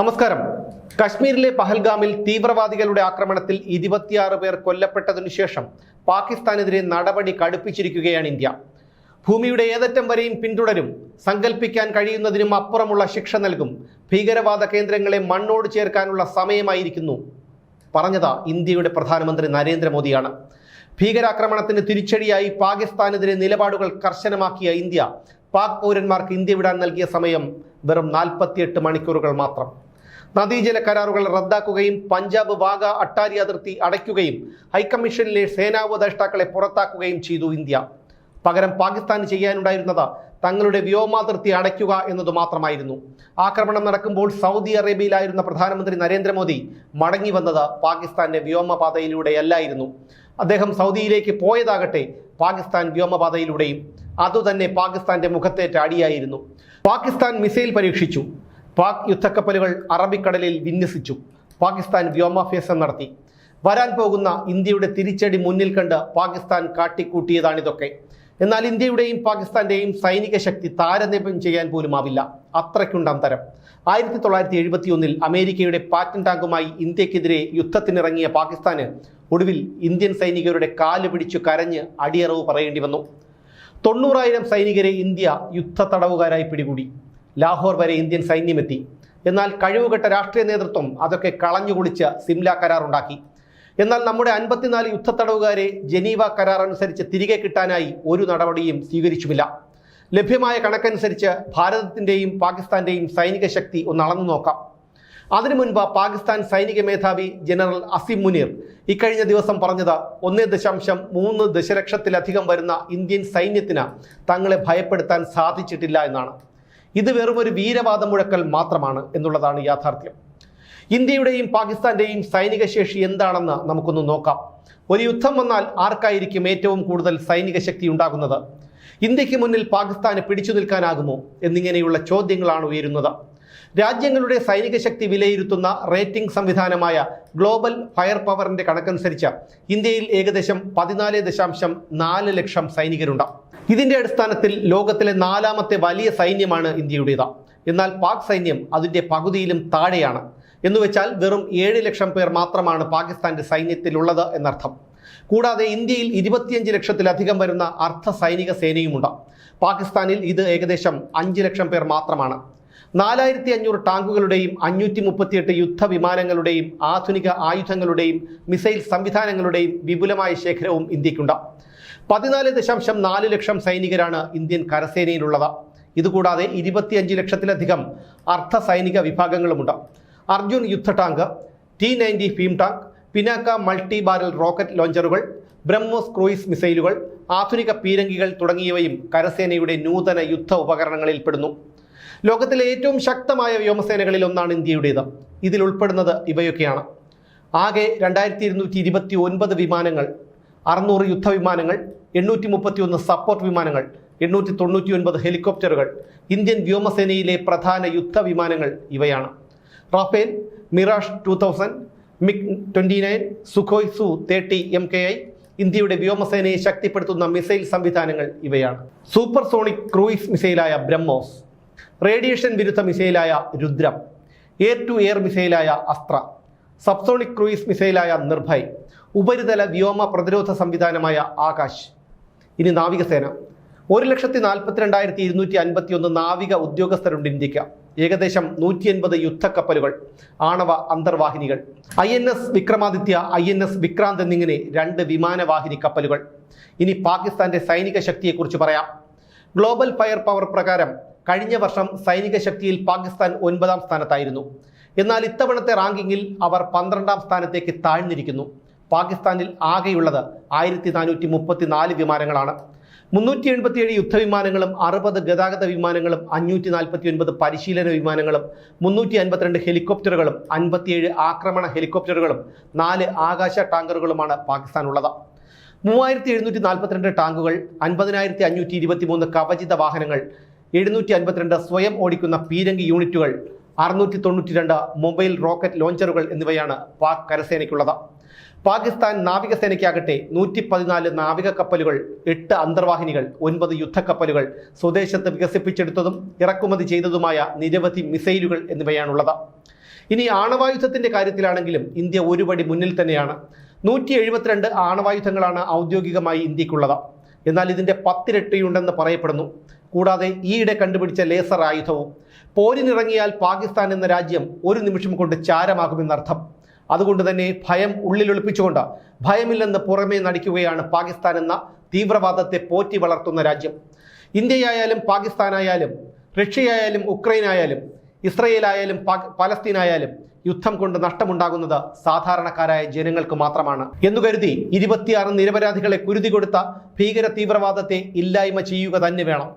നമസ്കാരം. കശ്മീരിലെ പഹൽഗാമിൽ തീവ്രവാദികളുടെ ആക്രമണത്തിൽ ഇരുപത്തിയാറ് പേർ കൊല്ലപ്പെട്ടതിനു ശേഷം പാകിസ്ഥാനെതിരെ നടപടി കടുപ്പിച്ചിരിക്കുകയാണ് ഇന്ത്യ. ഭൂമിയുടെ ഏതറ്റം വരെയും പിന്തുടരും സങ്കല്പിക്കാൻ കഴിയുന്നതിനും അപ്പുറമുള്ള ശിക്ഷ നൽകും ഭീകരവാദ കേന്ദ്രങ്ങളെ മണ്ണോട് ചേർക്കാനുള്ള സമയമായിരിക്കുന്നു പറഞ്ഞത് ഇന്ത്യയുടെ പ്രധാനമന്ത്രി നരേന്ദ്രമോദിയാണ്. ഭീകരാക്രമണത്തിന് തിരിച്ചടിയായി പാകിസ്ഥാനെതിരെ നിലപാടുകൾ കർശനമാക്കിയ ഇന്ത്യ പാക് പൗരന്മാർക്ക് ഇന്ത്യ വിടാൻ നൽകിയ സമയം വെറും നാൽപ്പത്തിയെട്ട് മണിക്കൂറുകൾ മാത്രം. നദീജല കരാറുകൾ റദ്ദാക്കുകയും പഞ്ചാബ് വാഗ അട്ടാരി അതിർത്തി അടയ്ക്കുകയും ഹൈക്കമ്മീഷനിലെ സേനാ ഉപദേഷ്ടാക്കളെ പുറത്താക്കുകയും ചെയ്തു ഇന്ത്യ. പകരം പാകിസ്ഥാന് ചെയ്യാനുണ്ടായിരുന്നത് തങ്ങളുടെ വ്യോമാതിർത്തി അടയ്ക്കുക എന്നത് മാത്രമായിരുന്നു. ആക്രമണം നടക്കുമ്പോൾ സൗദി അറേബ്യയിലായിരുന്ന പ്രധാനമന്ത്രി നരേന്ദ്രമോദി മടങ്ങി വന്നത് പാകിസ്ഥാന്റെ വ്യോമപാതയിലൂടെയല്ലായിരുന്നു. അദ്ദേഹം സൗദിയിലേക്ക് പോയതാകട്ടെ പാകിസ്ഥാൻ വ്യോമപാതയിലൂടെയും. അതുതന്നെ പാകിസ്ഥാന്റെ മുഖത്തേറ്റ അടിയായിരുന്നു. പാകിസ്ഥാൻ മിസൈൽ പരീക്ഷിച്ചു. പാക് യുദ്ധക്കപ്പലുകൾ അറബിക്കടലിൽ വിന്യസിച്ചു. പാകിസ്ഥാൻ വ്യോമാഭ്യാസം നടത്തി. വരാൻ പോകുന്ന ഇന്ത്യയുടെ തിരിച്ചടി മുന്നിൽ കണ്ട് പാകിസ്ഥാൻ കാട്ടിക്കൂട്ടിയതാണിതൊക്കെ. എന്നാൽ ഇന്ത്യയുടെയും പാകിസ്ഥാന്റെയും സൈനിക ശക്തി താരതമ്യം ചെയ്യാൻ പോലും ആവില്ല അത്രയ്ക്കുണ്ട് അന്തരം. ആയിരത്തി തൊള്ളായിരത്തി എഴുപത്തി ഒന്നിൽ അമേരിക്കയുടെ പാറ്റൻ ടാങ്കുമായി ഇന്ത്യക്കെതിരെ യുദ്ധത്തിനിറങ്ങിയ പാകിസ്ഥാന് ഒടുവിൽ ഇന്ത്യൻ സൈനികരുടെ കാൽ പിടിച്ചു കരഞ്ഞ് അടിയറവ് പറയേണ്ടി വന്നു. തൊണ്ണൂറായിരം സൈനികരെ ഇന്ത്യ യുദ്ധ തടവുകാരായി പിടികൂടി. ലാഹോർ വരെ ഇന്ത്യൻ സൈന്യമെത്തി. എന്നാൽ കഴിവുകെട്ട രാഷ്ട്രീയ നേതൃത്വം അതൊക്കെ കളഞ്ഞുകുളിച്ച് സിംല കരാറുണ്ടാക്കി. എന്നാൽ നമ്മുടെ അൻപത്തിനാല് യുദ്ധത്തടവുകാരെ ജനീവ കരാർ അനുസരിച്ച് തിരികെ കിട്ടാനായി ഒരു നടപടിയും സ്വീകരിച്ചുമില്ല. ലഭ്യമായ കണക്കനുസരിച്ച് ഭാരതത്തിന്റെയും പാകിസ്ഥാന്റെയും സൈനിക ശക്തി ഒന്ന് അളന്നു നോക്കാം. അതിനു മുൻപ് പാകിസ്ഥാൻ സൈനിക മേധാവി ജനറൽ അസിം മുനീർ ഇക്കഴിഞ്ഞ ദിവസം പറഞ്ഞത് ഒന്നേ ദശാംശം മൂന്ന് ദശലക്ഷത്തിലധികം വരുന്ന ഇന്ത്യൻ സൈന്യത്തിന് തങ്ങളെ ഭയപ്പെടുത്താൻ സാധിച്ചിട്ടില്ല എന്നാണ്. ഇത് വെറും ഒരു വീരവാദം മുഴക്കൽ മാത്രമാണ് എന്നുള്ളതാണ് യാഥാർത്ഥ്യം. ഇന്ത്യയുടെയും പാകിസ്ഥാന്റെയും സൈനിക ശേഷി എന്താണെന്ന് നമുക്കൊന്ന് നോക്കാം. ഒരു യുദ്ധം വന്നാൽ ആർക്കായിരിക്കും ഏറ്റവും കൂടുതൽ സൈനിക ശക്തി ഉണ്ടാകുന്നത്? ഇന്ത്യയ്ക്ക് മുന്നിൽ പാകിസ്ഥാന് പിടിച്ചു നിൽക്കാനാകുമോ എന്നിങ്ങനെയുള്ള ചോദ്യങ്ങളാണ് ഉയരുന്നത്. രാജ്യങ്ങളുടെ സൈനിക ശക്തി വിലയിരുത്തുന്ന റേറ്റിംഗ് സംവിധാനമായ ഗ്ലോബൽ ഫയർ പവറിന്റെ കണക്കനുസരിച്ച് ഇന്ത്യയിൽ ഏകദേശം പതിനാല് ദശാംശം നാല് ലക്ഷം സൈനികരുണ്ട്. ഇതിന്റെ അടിസ്ഥാനത്തിൽ ലോകത്തിലെ നാലാമത്തെ വലിയ സൈന്യമാണ് ഇന്ത്യയുടേത്. എന്നാൽ പാക് സൈന്യം അതിന്റെ പകുതിയിലും താഴെയാണ്. എന്നുവെച്ചാൽ വെറും ഏഴ് ലക്ഷം പേർ മാത്രമാണ് പാകിസ്ഥാന്റെ സൈന്യത്തിലുള്ളത് എന്നർത്ഥം. കൂടാതെ ഇന്ത്യയിൽ ഇരുപത്തിയഞ്ച് ലക്ഷത്തിലധികം വരുന്ന അർദ്ധ സൈനിക സേനയുമുണ്ട്. പാകിസ്ഥാനിൽ ഇത് ഏകദേശം അഞ്ച് ലക്ഷം പേർ മാത്രമാണ്. നാലായിരത്തി അഞ്ഞൂറ് ടാങ്കുകളുടെയും അഞ്ഞൂറ്റി മുപ്പത്തിയെട്ട് യുദ്ധവിമാനങ്ങളുടെയും ആധുനിക ആയുധങ്ങളുടെയും മിസൈൽ സംവിധാനങ്ങളുടെയും വിപുലമായ ശേഖരവും ഇന്ത്യക്കുണ്ട്. പതിനാല് ദശാംശം നാല് ലക്ഷം സൈനികരാണ് ഇന്ത്യൻ കരസേനയിലുള്ളത്. ഇതുകൂടാതെ ഇരുപത്തിയഞ്ച് ലക്ഷത്തിലധികം അർദ്ധ സൈനിക വിഭാഗങ്ങളുമുണ്ട്. അർജുൻ യുദ്ധ tank T ninety Bhim tank Pinaka multi barrel rocket ലോഞ്ചറുകൾ BrahMos cruise മിസൈലുകൾ ആധുനിക പീരങ്കികൾ തുടങ്ങിയവയും കരസേനയുടെ നൂതന യുദ്ധ ഉപകരണങ്ങളിൽ പെടുന്നു ലോകത്തിലെ ഏറ്റവും ശക്തമായ വ്യോമസേനകളിൽ ഒന്നാണ് ഇന്ത്യയുടേത്. ഇതിൽ ഉൾപ്പെടുന്നത് ഇവയൊക്കെയാണ്. ആകെ രണ്ടായിരത്തി ഇരുന്നൂറ്റി ഇരുപത്തി ഒൻപത് വിമാനങ്ങൾ അറുന്നൂറ് യുദ്ധവിമാനങ്ങൾ എണ്ണൂറ്റി മുപ്പത്തി ഒന്ന് സപ്പോർട്ട് വിമാനങ്ങൾ എണ്ണൂറ്റി തൊണ്ണൂറ്റി ഒൻപത് ഹെലികോപ്റ്ററുകൾ ഇന്ത്യൻ വ്യോമസേനയിലെ പ്രധാന യുദ്ധവിമാനങ്ങൾ ഇവയാണ്. Rafale Mirage two thousand MiG twenty nine Sukhoi Su thirty M K I ഇന്ത്യയുടെ വ്യോമസേനയെ ശക്തിപ്പെടുത്തുന്ന മിസൈൽ സംവിധാനങ്ങൾ ഇവയാണ്. സൂപ്പർ സോണിക് ക്രൂയിസ് മിസൈലായ ബ്രഹ്മോസ് റേഡിയേഷൻ വിരുദ്ധ മിസൈലായ രുദ്രം എയർ ടു എയർ മിസൈലായ അസ്ത്ര സബ്സോണിക് ക്രൂയിസ് മിസൈലായ നിർഭയ് ഉപരിതല വ്യോമ പ്രതിരോധ സംവിധാനമായ ആകാശ്. ഇനി നാവികസേന. ഒരു ലക്ഷത്തി നാൽപ്പത്തിരണ്ടായിരത്തി ഇരുന്നൂറ്റി അൻപത്തി ഒന്ന് നാവിക ഉദ്യോഗസ്ഥരുണ്ട് ഇന്ത്യയ്ക്ക് ഏകദേശം നൂറ്റി എൺപത് യുദ്ധക്കപ്പലുകൾ ആണവ അന്തർവാഹിനികൾ. I N S Vikramaditya I N S Vikrant എന്നിങ്ങനെ രണ്ട് വിമാനവാഹിനി കപ്പലുകൾ. ഇനി പാകിസ്ഥാന്റെ സൈനിക ശക്തിയെക്കുറിച്ച് പറയാം. ഗ്ലോബൽ ഫയർ പവർ പ്രകാരം കഴിഞ്ഞ വർഷം സൈനിക ശക്തിയിൽ പാകിസ്ഥാൻ ഒൻപതാം സ്ഥാനത്തായിരുന്നു. എന്നാൽ ഇത്തവണത്തെ റാങ്കിങ്ങിൽ അവർ പന്ത്രണ്ടാം സ്ഥാനത്തേക്ക് താഴ്ന്നിരിക്കുന്നു. പാകിസ്ഥാനിൽ ആകെയുള്ളത് ആയിരത്തി നാനൂറ്റി മുപ്പത്തി നാല് വിമാനങ്ങളാണ്. മുന്നൂറ്റി എൺപത്തിയേഴ് യുദ്ധവിമാനങ്ങളും അറുപത് ഗതാഗത വിമാനങ്ങളും അഞ്ഞൂറ്റി നാൽപ്പത്തി ഒൻപത് പരിശീലന വിമാനങ്ങളും മുന്നൂറ്റി അൻപത്തിരണ്ട് ഹെലികോപ്റ്ററുകളും അൻപത്തിയേഴ് ആക്രമണ ഹെലികോപ്റ്ററുകളും നാല് ആകാശ ടാങ്കറുകളുമാണ് പാകിസ്ഥാനുള്ളത്. മൂവായിരത്തി എഴുന്നൂറ്റി നാൽപ്പത്തിരണ്ട് ടാങ്കുകൾ അൻപതിനായിരത്തി അഞ്ഞൂറ്റി ഇരുപത്തി മൂന്ന് കവചിത വാഹനങ്ങൾ എഴുന്നൂറ്റി അൻപത്തിരണ്ട് സ്വയം ഓടിക്കുന്ന പീരങ്കി യൂണിറ്റുകൾ അറുന്നൂറ്റി തൊണ്ണൂറ്റി രണ്ട് മൊബൈൽ റോക്കറ്റ് ലോഞ്ചറുകൾ എന്നിവയാണ് പാക് കരസേനയ്ക്കുള്ളത്. പാകിസ്ഥാൻ നാവികസേനയ്ക്കാകട്ടെ നൂറ്റി പതിനാല് നാവിക കപ്പലുകൾ എട്ട് അന്തർവാഹിനികൾ ഒൻപത് യുദ്ധക്കപ്പലുകൾ സ്വദേശത്ത് വികസിപ്പിച്ചെടുത്തതും ഇറക്കുമതി ചെയ്തതുമായ നിരവധി മിസൈലുകൾ എന്നിവയാണുള്ളത്. ഇനി ആണവായുധത്തിന്റെ കാര്യത്തിലാണെങ്കിലും ഇന്ത്യ ഒരുപടി മുന്നിൽ തന്നെയാണ്. നൂറ്റി എഴുപത്തിരണ്ട് ആണവായുധങ്ങളാണ് ഔദ്യോഗികമായി ഇന്ത്യക്കുള്ളത് എന്നാൽ ഇതിന്റെ പത്തിരട്ടിയുണ്ടെന്ന് പറയപ്പെടുന്നു. കൂടാതെ ഈയിടെ കണ്ടുപിടിച്ച ലേസർ ആയുധവും പോരിനിറങ്ങിയാൽ പാകിസ്ഥാൻ എന്ന രാജ്യം ഒരു നിമിഷം കൊണ്ട് ചാരമാകുമെന്നർത്ഥം. അതുകൊണ്ട് തന്നെ ഭയം ഉള്ളിലൊളിപ്പിച്ചുകൊണ്ട് ഭയമില്ലെന്ന് പുറമേ നടിക്കുകയാണ് പാകിസ്ഥാൻ എന്ന തീവ്രവാദത്തെ പോറ്റി വളർത്തുന്ന രാജ്യം. ഇന്ത്യയായാലും പാകിസ്ഥാനായാലും റഷ്യയായാലും ഉക്രൈനായാലും ഇസ്രയേലായാലും പലസ്തീനായാലും യുദ്ധം കൊണ്ട് നഷ്ടമുണ്ടാകുന്നത് സാധാരണക്കാരായ ജനങ്ങൾക്ക് മാത്രമാണ്. എന്നു കരുതി ഇരുപത്തിയാറ് നിരപരാധികളെ കുരുതി കൊടുത്ത ഭീകര തീവ്രവാദത്തെ ഇല്ലായ്മ ചെയ്യുക തന്നെ വേണം.